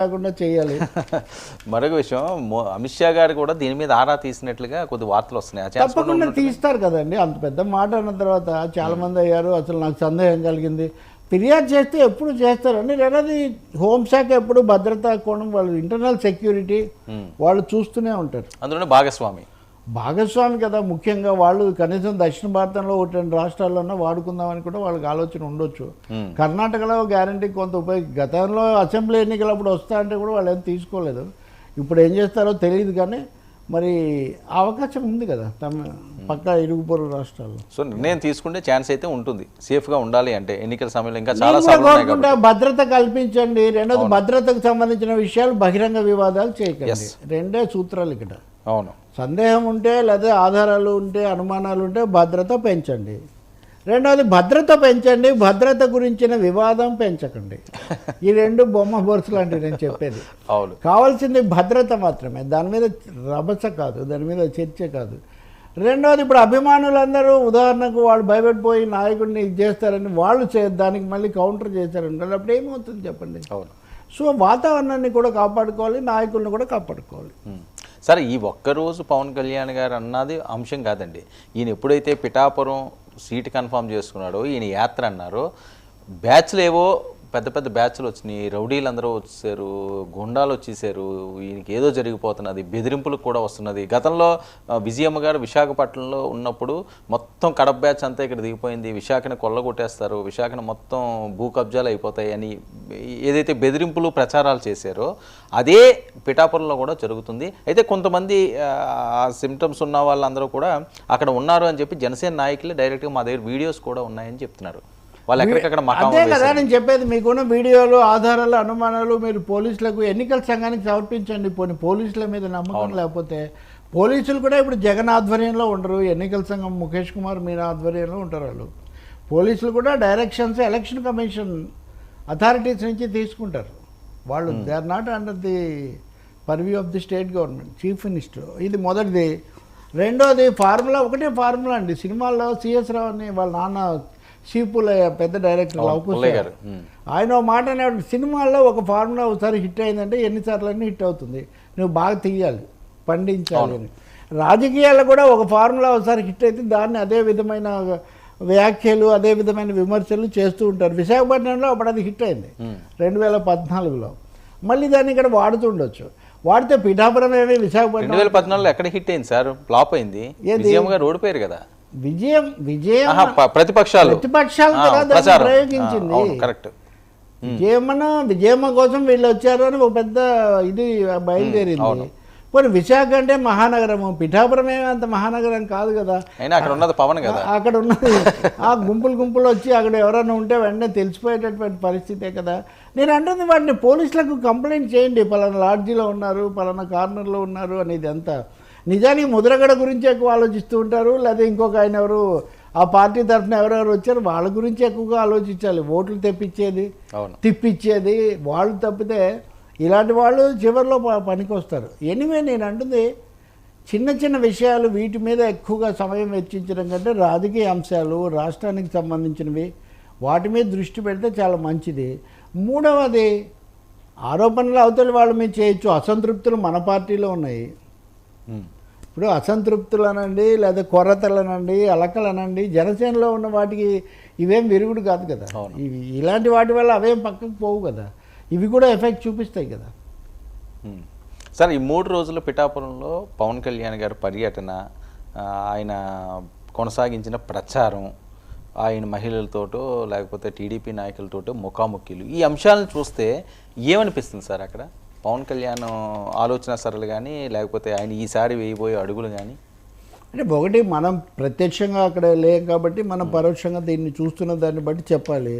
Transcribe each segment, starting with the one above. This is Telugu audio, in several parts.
కాకుండా చేయాలి. మరొక విషయం అమిత్ షా గారు కూడా దీని మీద ఆరా తీసినట్లుగా కొద్ది వార్తలు వస్తున్నాయి. తప్పకుండా తీస్తారు కదండి అంత పెద్ద మాట అన్న తర్వాత చాలా మంది అయ్యారు అసలు నాకు సందేహం కలిగింది. ఫిర్యాదు చేస్తే ఎప్పుడు చేస్తారండి రెండోది హోంశాఖ ఎప్పుడు భద్రతా కోణం వాళ్ళు ఇంటర్నల్ సెక్యూరిటీ వాళ్ళు చూస్తూనే ఉంటారు. అందులోనే భాగస్వామి. భాగస్వామి కదా ముఖ్యంగా వాళ్ళు కనీసం దక్షిణ భారతంలో ఒకటి రెండు రాష్ట్రాల్లోనే వాడుకుందామని కూడా వాళ్ళకి ఆలోచన ఉండొచ్చు. Hmm. కర్ణాటకలో గ్యారంటీ కొంత ఉపయోగ గతంలో అసెంబ్లీ ఎన్నికలప్పుడు వస్తా అంటే కూడా వాళ్ళు ఏం తీసుకోలేదు. ఇప్పుడు ఏం చేస్తారో తెలియదు కానీ మరి అవకాశం ఉంది కదా తమ పక్క ఇరుగు పొరుగు రాష్ట్రాల్లో. సో నిర్ణయం తీసుకుంటే ఛాన్స్ అయితే ఉంటుంది. సేఫ్గా ఉండాలి అంటే ఎన్నికల సమయంలో ఇంకా చాలా కోరుకుంటా భద్రత కల్పించండి. రెండోది భద్రతకు సంబంధించిన విషయాలు బహిరంగ వివాదాలు చేయకండి. రెండే సూత్రాలు ఇక్కడ. అవును. సందేహం ఉంటే లేదా ఆధారాలు ఉంటే అనుమానాలు ఉంటే భద్రత పెంచండి. రెండవది భద్రత పెంచండి. భద్రత గురించిన వివాదం పెంచకండి. ఈ రెండు బొమ్మ బొరుసు లాంటివి నేను చెప్పేది. అవును. కావాల్సింది భద్రత మాత్రమే. దాని మీద రభస కాదు. దాని మీద చర్చ కాదు. రెండవది ఇప్పుడు అభిమానులందరూ ఉదాహరణకు వాళ్ళు భయపడిపోయి నాయకుడిని చేస్తారని వాళ్ళు దానికి మళ్ళీ కౌంటర్ చేశారని అప్పుడు ఏమవుతుంది చెప్పండి? అవును. సో వాతావరణాన్ని కూడా కాపాడుకోవాలి నాయకుల్ని కూడా కాపాడుకోవాలి. సరే ఈ ఒక్కరోజు పవన్ కళ్యాణ్ గారు అన్నది అంశం కాదండి. ఈయన ఎప్పుడైతే పిఠాపురం సీట్ కన్ఫర్మ్ చేసుకున్నాడో ఈయన యాత్ర అన్నారో బ్యాచ్లు ఏవో పెద్ద పెద్ద బ్యాచ్లు వచ్చినాయి. రౌడీలు అందరూ వచ్చేసారు. గుండాలు వచ్చేసారు. ఈయనకి ఏదో జరిగిపోతున్నది. బెదిరింపులు కూడా వస్తున్నది. గతంలో విజయమ్మ గారు విశాఖపట్నంలో ఉన్నప్పుడు మొత్తం కడప బ్యాచ్ అంతా ఇక్కడ దిగిపోయింది. విశాఖని కొల్లగొట్టేస్తారు. విశాఖను మొత్తం భూ కబ్జాలు అయిపోతాయి అని ఏదైతే బెదిరింపులు ప్రచారాలు చేశారో అదే పిఠాపురంలో కూడా జరుగుతుంది. అయితే కొంతమంది సిమ్టమ్స్ ఉన్న వాళ్ళందరూ కూడా అక్కడ ఉన్నారు అని చెప్పి జనసేన నాయకులు డైరెక్ట్గా మా దగ్గర వీడియోస్ కూడా ఉన్నాయని చెప్తున్నారు. వాళ్ళు ఎక్కడికక్కడ మకాం అదే కదా నేను చెప్పేది మీకున్న వీడియోలు ఆధారాలు అనుమానాలు మీరు పోలీసులకు ఎన్నికల సంఘానికి సమర్పించండి. పోనీ పోలీసుల మీద నమ్మకం లేకపోతే పోలీసులు కూడా ఇప్పుడు జగన్ ఆధ్వర్యంలో ఉండరు. ఎన్నికల సంఘం ముఖేష్ కుమార్ మీనా ఆధ్వర్యంలో ఉంటారు వాళ్ళు. పోలీసులు కూడా డైరెక్షన్స్ ఎలక్షన్ కమిషన్ అథారిటీస్ నుంచి తీసుకుంటారు. వాళ్ళు they are not under the purview of the state government chief minister. ఇది మొదటిది. రెండోది ఫార్ములా ఒకటే ఫార్ములా అండి. సినిమాల్లో సిఎస్ రావు అని వాళ్ళ నాన్న సీపులయ్య పెద్ద డైరెక్టర్ లవకుశ గారు. ఆయన మాట అనేవాడు సినిమాల్లో ఒక ఫార్ములా ఒకసారి హిట్ అయిందంటే ఎన్నిసార్లు అయినా హిట్ అవుతుంది. నువ్వు బాగా తీయాలి పండించాలి అని. రాజకీయాల్లో కూడా ఒక ఫార్ములా ఒకసారి హిట్ అయితే దాన్ని అదే విధమైన వ్యాఖ్యలు అదే విధమైన విమర్శలు చేస్తూ ఉంటారు. విశాఖపట్నంలో అప్పుడు అది హిట్ అయింది రెండు వేల పద్నాలుగులో. మళ్ళీ దాన్ని ఇక్కడ వాడుతుండొచ్చు వాడితే పిఠాపురం ఏమి విశాఖపట్నం రెండు వేల పద్నాలుగులో ఎక్కడ హిట్ అయింది సార్? ఫ్లాప్ అయింది. గారు ఓడిపోయారు కదా. విజయం విజయం ప్రతిపక్షాలు. ప్రతిపక్షాలు కదా. ప్రయోగించింది. కరెక్ట్. విజయమ్మన విజయమ్మ కోసం వీళ్ళు వచ్చారు అని ఒక పెద్ద ఇది బయలుదేరింది. పోనీ విశాఖ అంటే మహానగరము పిఠాపురం ఏమీ అంత మహానగరం కాదు కదా. అక్కడ ఉన్నది పవన్ కదా. అక్కడ ఉన్నది. ఆ గుంపులు గుంపులు వచ్చి అక్కడ ఎవరైనా ఉంటే వెంటనే తెలిసిపోయేటటువంటి పరిస్థితే కదా. నేను అంటుంది వాటిని పోలీసులకు కంప్లైంట్ చేయండి. పలానా లాడ్జీలో ఉన్నారు పలానా కార్నర్లో ఉన్నారు అనేది అంతా నిజానికి ముద్రగడ గురించి ఎక్కువ ఆలోచిస్తూ ఉంటారు లేదా ఇంకొక ఆయన ఎవరు ఆ పార్టీ తరఫున ఎవరెవరు వచ్చారు వాళ్ళ గురించి ఎక్కువగా ఆలోచించాలి. ఓట్లు తెప్పించేది అవును. తిప్పిచ్చేది వాళ్ళు తప్పితే ఇలాంటి వాళ్ళు చివరిలో ప- పనికొస్తారు. ఎనివే నేను అంటుంది చిన్న చిన్న విషయాలు వీటి మీద ఎక్కువగా సమయం వెచ్చించడం కంటే రాజకీయ అంశాలు రాష్ట్రానికి సంబంధించినవి వాటి మీద దృష్టి పెడితే చాలా మంచిది. మూడవది ఆరోపణలు అవతలి వాళ్ళ మీద చేయొచ్చు. అసంతృప్తులు మన పార్టీలో ఉన్నాయి. ఇప్పుడు అసంతృప్తులు అనండి లేదా కొరతలు అనండి అలకలు అనండి జనసేనలో ఉన్న వాటికి ఇవేం విరుగుడు కాదు కదా. ఇవి ఇలాంటి వాటి వల్ల అవేం పక్కకు పోవు కదా ఇవి కూడా ఎఫెక్ట్ చూపిస్తాయి కదా. సార్ ఈ మూడు రోజుల పిఠాపురంలో పవన్ కళ్యాణ్ గారి పర్యటన ఆయన కొనసాగించిన ప్రచారం ఆయన మహిళలతోటో లేకపోతే టీడీపీ నాయకులతోటో ముఖాముఖిలు ఈ అంశాలను చూస్తే ఏమనిపిస్తుంది సార్ అక్కడ పవన్ కళ్యాణ్ ఆలోచన సరళి కానీ లేకపోతే ఆయన ఈసారి వేయబోయే అడుగులు కానీ అంటే ఒకటి మనం ప్రత్యక్షంగా అక్కడ లేం కాబట్టి మనం పరోక్షంగా దీన్ని చూస్తున్న దాన్ని బట్టి చెప్పాలి.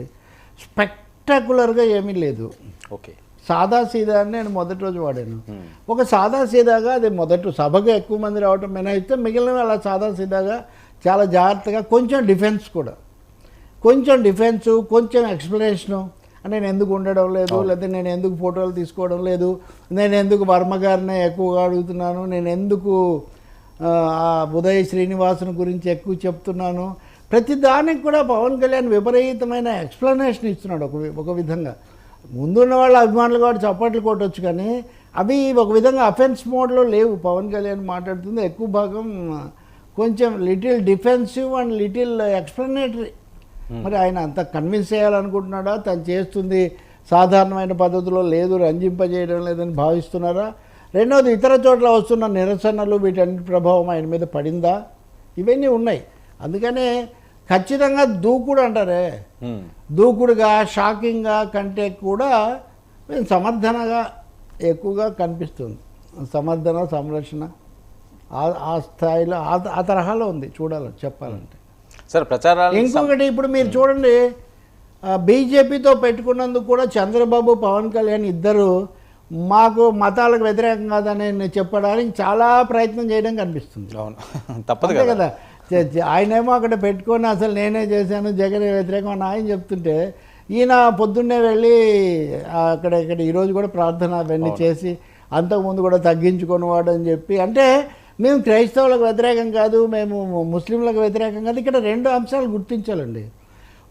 స్పెక్టాకులర్గా ఏమీ లేదు. ఓకే. సాదా సీదా అని నేను మొదటి రోజు వాడాను. ఒక సాదా సీదాగా అది మొదటి సభకు ఎక్కువ మంది రావటం మినహాయిస్తే మిగిలినవి అలా సాదా సీదాగా చాలా జాగ్రత్తగా కొంచెం డిఫెన్స్ కూడా. కొంచెం డిఫెన్సు కొంచెం ఎక్స్ప్లెనేషను నేను ఎందుకు ఉండడం లేదు లేకపోతే నేను ఎందుకు ఫోటోలు తీసుకోవడం లేదు నేను ఎందుకు వర్మ గారినే ఎక్కువగా అడుగుతున్నాను నేను ఎందుకు ఉదయ్ శ్రీనివాసన్ గురించి ఎక్కువ చెప్తున్నాను. ప్రతి దానికి కూడా పవన్ కళ్యాణ్ విపరీతమైన ఎక్స్ప్లెనేషన్ ఇస్తున్నాడు ఒక ఒక విధంగా. ముందున్న వాళ్ళ అభిమానులు కాబట్టి చప్పట్లు కొట్టొచ్చు కానీ అవి ఒక విధంగా అఫెన్స్ మోడ్లో లేవు. పవన్ కళ్యాణ్ మాట్లాడుతుంది ఎక్కువ భాగం కొంచెం little defensive and little explanatory మరి ఆయన అంత కన్విన్స్ చేయాలనుకుంటున్నాడా? తను చేస్తుంది సాధారణమైన పద్ధతిలో లేదు రంజింపజేయడం లేదని భావిస్తున్నారా? రెండవది ఇతర చోట్ల వస్తున్న నిరసనలు వీటన్నిటి ప్రభావం ఆయన మీద పడిందా? ఇవన్నీ ఉన్నాయి. అందుకనే ఖచ్చితంగా దూకుడు అంటారే. దూకుడుగా షాకింగ్గా కంటే కూడా మేము సమర్థనగా ఎక్కువగా కనిపిస్తుంది. సమర్థన సంరక్షణ ఆ- స్థాయిలో ఆ- ఆ తరహాలో ఉంది చూడాలి చెప్పాలంటే. సరే ప్రచారాలు ఇంకొకటి ఇప్పుడు మీరు చూడండి బీజేపీతో పెట్టుకున్నందుకు కూడా చంద్రబాబు పవన్ కళ్యాణ్ ఇద్దరు మాకు మతాలకు వ్యతిరేకం కాదని చెప్పడానికి చాలా ప్రయత్నం చేయడం కనిపిస్తుంది. అవును. తప్పదు కదా. ఆయనేమో అక్కడ పెట్టుకొని అసలు నేనే చేశాను జగన్ వ్యతిరేకం అని ఆయన చెప్తుంటే ఈయన పొద్దున్నే వెళ్ళి అక్కడ ఇక్కడ ఈరోజు కూడా ప్రార్థన అవన్నీ చేసి అంతకుముందు కూడా తగ్గించుకొని వాడు అని చెప్పి అంటే మేము క్రైస్తవులకు వ్యతిరేకం కాదు మేము ముస్లింలకు వ్యతిరేకం కాదు. ఇక్కడ రెండు అంశాలు గుర్తించాలండి.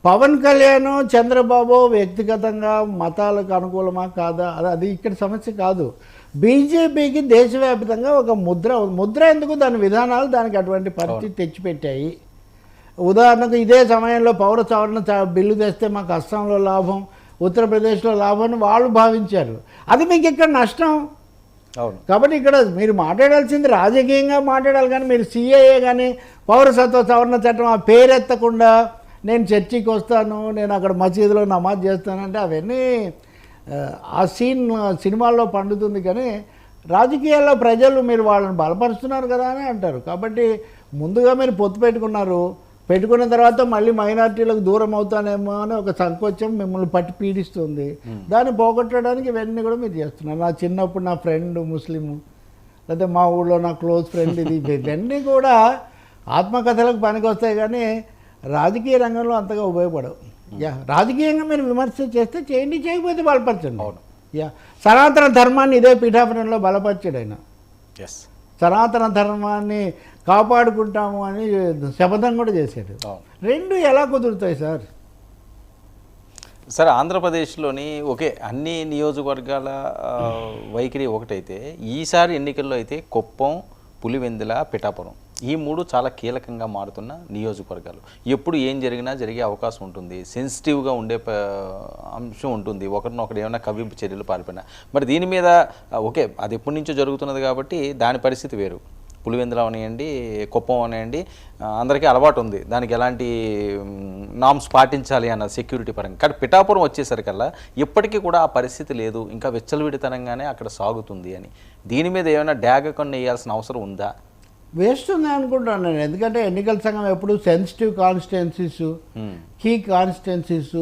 పవన్ కళ్యాణ్ చంద్రబాబు వ్యక్తిగతంగా మతాలకు అనుకూలమా కాదా? అది అది ఇక్కడ సమస్య కాదు. బీజేపీకి దేశవ్యాప్తంగా ఒక ముద్ర ముద్ర ఎందుకు? దాని విధానాలు దానికి అటువంటి పరిస్థితి తెచ్చిపెట్టాయి. ఉదాహరణకు ఇదే సమయంలో పౌర సవరణ బిల్లు తెస్తే మాకు అస్సాంలో లాభం ఉత్తరప్రదేశ్లో లాభం అని వాళ్ళు భావించారు. అది మీకు ఇక్కడ నష్టం. కాబట్టి ఇక్కడ మీరు మాట్లాడాల్సింది రాజకీయంగా మాట్లాడాలి కానీ మీరు సిఏఏ కానీ పౌరసత్వ సవరణ చట్టం ఆ పేరెత్తకుండా నేను చర్చికి వస్తాను నేను అక్కడ మసీదులో నమాజ్ చేస్తానంటే అవన్నీ ఆ, ఆ సీన్ సినిమాల్లో పండుతుంది కానీ రాజకీయాల్లో ప్రజలు మీరు వాళ్ళని బలపరుస్తున్నారు కదా అని అంటారు. కాబట్టి ముందుగా మీరు పొత్తు పెట్టుకున్నారు. పెట్టుకున్న తర్వాత మళ్ళీ మైనార్టీలకు దూరం అవుతానేమో అని ఒక సంకోచం మిమ్మల్ని పట్టి పీడిస్తుంది. దాన్ని పోగొట్టడానికి ఇవన్నీ కూడా మీరు చేస్తున్నారు. నా చిన్నప్పుడు నా ఫ్రెండ్ ముస్లిం లేకపోతే మా ఊళ్ళో నా క్లోజ్ ఫ్రెండ్ ఇది ఇవన్నీ కూడా ఆత్మకథలకు పనికొస్తాయి కానీ రాజకీయ రంగంలో అంతగా ఉపయోగపడవు. యా రాజకీయంగా మీరు విమర్శ చేస్తే చేయండి చేయకపోతే బలపరచండి. అవును. యా సనాతన ధర్మాన్ని ఇదే పీఠాపురంలో బలపరిచాడు ఆయన. ఎస్ సనాతన ధర్మాన్ని కాపాడుకుంటాము అని శపథం కూడా చేశాడు. రెండు ఎలా కుదురుతాయి సార్? సరే ఆంధ్రప్రదేశ్లోని ఒకే అన్ని నియోజకవర్గాల వైఖరి ఒకటైతే ఈసారి ఎన్నికల్లో అయితే కుప్పం పులివెందుల పిఠాపురం. ఈ మూడు చాలా కీలకంగా మారుతున్న నియోజకవర్గాలు. ఎప్పుడు ఏం జరిగినా జరిగే అవకాశం ఉంటుంది. సెన్సిటివ్గా ఉండే ప- అంశం ఉంటుంది. ఒకరినొకరు ఏమైనా కవ్వింపు చర్యలు పాల్పడినా. మరి దీని మీద ఓకే అది ఎప్పటి నుంచో జరుగుతున్నది కాబట్టి దాని పరిస్థితి వేరు. పులివెందులు అవనియండి కుప్పం అవనియండి అందరికీ అలవాటు ఉంది. దానికి ఎలాంటి నామ్స్ పాటించాలి అన్న సెక్యూరిటీ పరంగా. కానీ పిఠాపురం వచ్చేసరికల్లా ఇప్పటికీ కూడా ఆ పరిస్థితి లేదు. ఇంకా విచ్చలవిడితనంగానే అక్కడ సాగుతుంది అని. దీని మీద ఏమైనా డ్యాగ్ కొన్ని వేయాల్సిన అవసరం ఉందా? వేస్తుంది అనుకుంటాను నేను ఎందుకంటే ఎన్నికల సంఘం ఎప్పుడు సెన్సిటివ్ కాన్స్టిట్యున్సీస్. Key constituencies